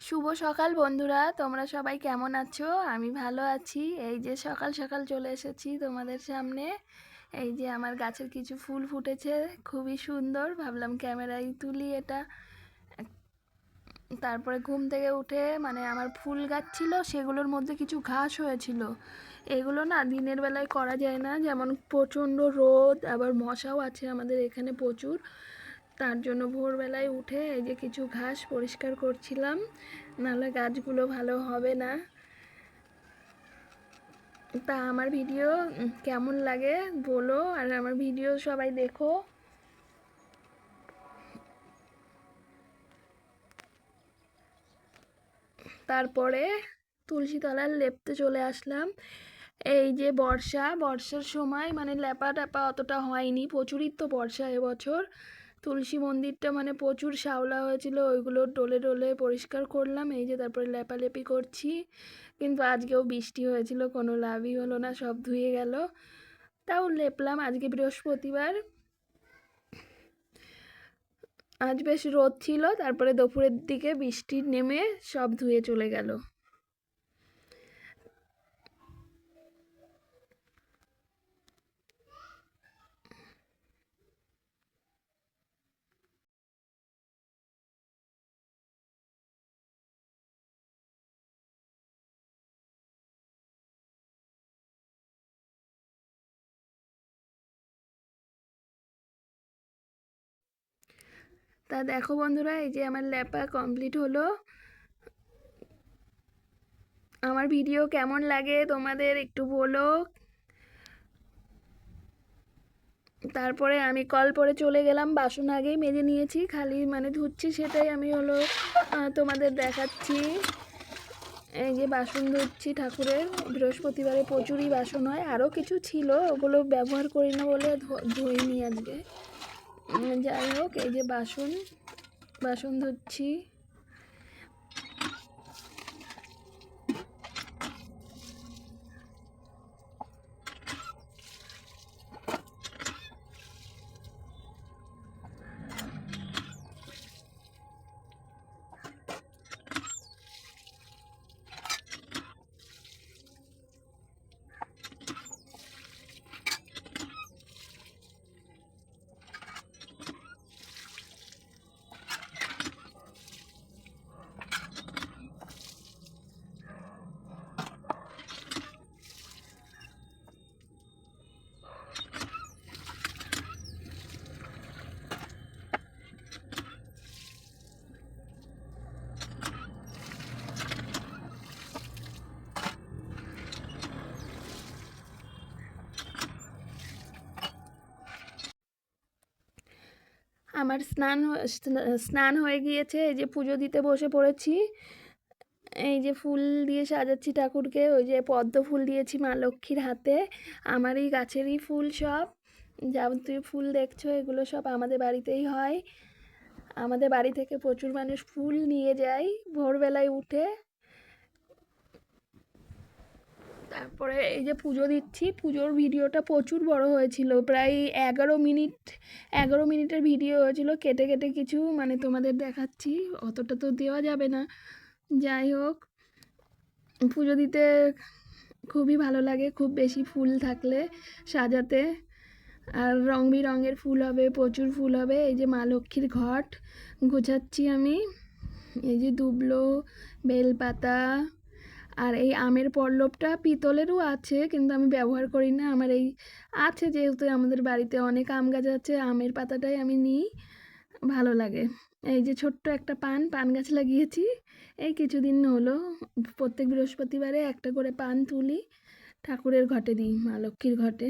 শুভ সকাল বন্ধুরা, তোমরা সবাই কেমন আছো? আমি ভালো আছি। এই যে সকাল সকাল চলে এসেছি তোমাদের সামনে। এই যে আমার গাছের কিছু ফুল ফুটেছে, খুবই সুন্দর। ভাবলাম ক্যামেরায় তুলি এটা। তারপরে ঘুম থেকে উঠে মানে আমার ফুল গাছ ছিল, সেগুলোর মধ্যে কিছু ঘাস হয়েছিল। এগুলো না দিনের বেলায় করা যায় না, যেমন প্রচণ্ড রোদ, আবার মশাও আছে আমাদের এখানে প্রচুর। তার জন্য ভোরবেলায় উঠে এই যে কিছু ঘাস পরিষ্কার করছিলাম, নাহলে গাছগুলো ভালো হবে না। তা আমার ভিডিও কেমন লাগে বলো, আর আমার ভিডিও সবাই দেখো। তারপরে তুলসী তলার লেপতে চলে আসলাম। এই যে বর্ষা, বর্ষার সময় মানে ল্যাপা ট্যাপা অতটা হয়নি, প্রচুরই তো বর্ষা এবছর তুলসী মন্দিরটা মানে প্রচুর শ্যাওলা হয়েছিল, ওইগুলো ডলে ডলে পরিষ্কার করলাম, এই যে তারপরে লেপালেপি করছি। কিন্তু আজকেও বৃষ্টি হয়েছিল, কোনো লাভই হলো না, সব ধুয়ে গেল। তাও লেপলাম আজকে বৃহস্পতিবার। আজ বেশ রোদ ছিল, তারপরে দুপুরের দিকে বৃষ্টি নেমে সব ধুয়ে চলে গেল। তা দেখো বন্ধুরা, এই যে আমার ল্যাপা কমপ্লিট হলো। আমার ভিডিও কেমন লাগে তোমাদের একটু বলো। তারপরে আমি কল পরে চলে গেলাম, বাসন আগেই মেজে নিয়েছি, খালি মানে ধুচ্ছি সেটাই আমি হলো তোমাদের দেখাচ্ছি। এই যে বাসন ধুচ্ছি ঠাকুরের, বৃহস্পতিবারে প্রচুরই বাসন হয় আরও কিছু ছিল, ওগুলো ব্যবহার করি না বলে ধুইনি আজকে। যাই হোক এই যে বাসন বাসন ধুচ্ছি। আমার স্নান স্নান হয়ে গিয়েছে। এই যে পুজো দিতে বসে পড়েছি। এই যে ফুল দিয়ে সাজাচ্ছি ঠাকুরকে। ওই যে পদ্ম ফুল দিয়েছি মা লক্ষ্মীর হাতে। আমার এই গাছেরই ফুল সব। যাবতীয় ফুল দেখছ, এগুলো সব আমাদের বাড়িতেই হয়। আমাদের বাড়ি থেকে প্রচুর মানুষ ফুল নিয়ে যায়। ভোরবেলায় উঠে তারপরে এই যে পুজো দিচ্ছি, পুজোর ভিডিওটা প্রচুর বড় হয়েছিল। প্রায় এগারো মিনিট, এগারো মিনিটের ভিডিও হয়েছিল। কেটে কেটে কিছু মানে তোমাদের দেখাচ্ছি। অতটা তো দেওয়া যাবে না। যাই হোক, পুজো দিতে খুবই ভালো লাগে। খুব বেশি ফুল থাকলে সাজাতে। আর রং বেরঙের ফুল হবে, প্রচুর ফুল হবে। এই যে মা লক্ষ্মীর ঘট, গোছাচ্ছি আমি। এই যে দুবলো, বেলপাতা আর এই আমের পল্লবটা পিতলেরও আছে, কিন্তু আমি ব্যবহার করি না। আমার এই আছে যেহেতু আমাদের বাড়িতে অনেক আম গাছ আছে, আমের পাতাটাই আমি নিই, ভালো লাগে। এই যে ছোট্ট একটা পান পান গাছ লাগিয়েছি, এই কিছুদিন হলো, প্রত্যেক বৃহস্পতিবারে একটা করে পান তুলি, ঠাকুরের ঘটে দিই, মা লক্ষ্মীর ঘটে।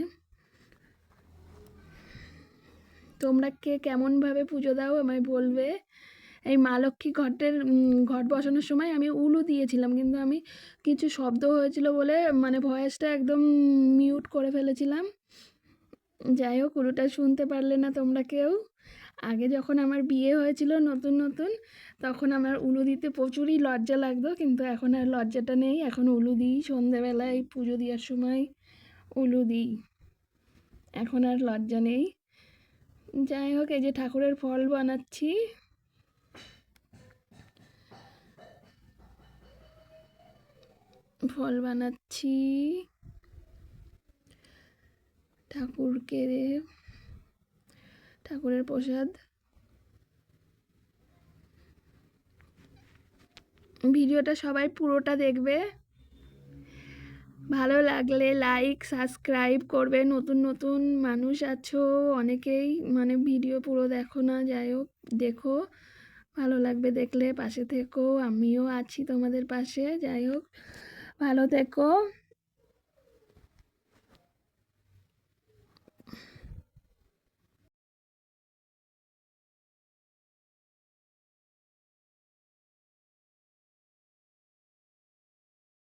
তোমরা কে কেমনভাবে পুজো দাও আমায় বলবে। এই মা লক্ষ্মী ঘটের ঘট বসানোর সময় আমি উলু দিয়েছিলাম, কিন্তু আমি কিছু শব্দ হয়েছিল বলে মানে ভয়েসটা একদম মিউট করে ফেলেছিলাম। যাই হোক, উলুটা শুনতে পারলে না তোমরা কেউ। আগে যখন আমার বিয়ে হয়েছিল নতুন নতুন, তখন আমার উলু দিতে প্রচুরই লজ্জা লাগতো, কিন্তু এখন আর লজ্জাটা নেই। এখন উলু দিই সন্ধেবেলায়, পুজো দেওয়ার সময় উলু দিই। এখন আর লজ্জা নেই। যাই হোক, এই যে ঠাকুরের ফল বানাচ্ছি। ফল বানাচ্ছি। ঠাকুরকে ঠাকুরের প্রসাদ। ভিডিওটা সবাই পুরোটা দেখবে। ভালো লাগলে লাইক সাবস্ক্রাইব করবে। নতুন নতুন মানুষ আছো অনেকেই। মানে ভিডিও পুরো দেখো না, যাই হোক, দেখো। ভালো লাগবে দেখলে পাশে থেকো। আমিও আছি তোমাদের পাশে, যাই হোক। ভালো থেকো।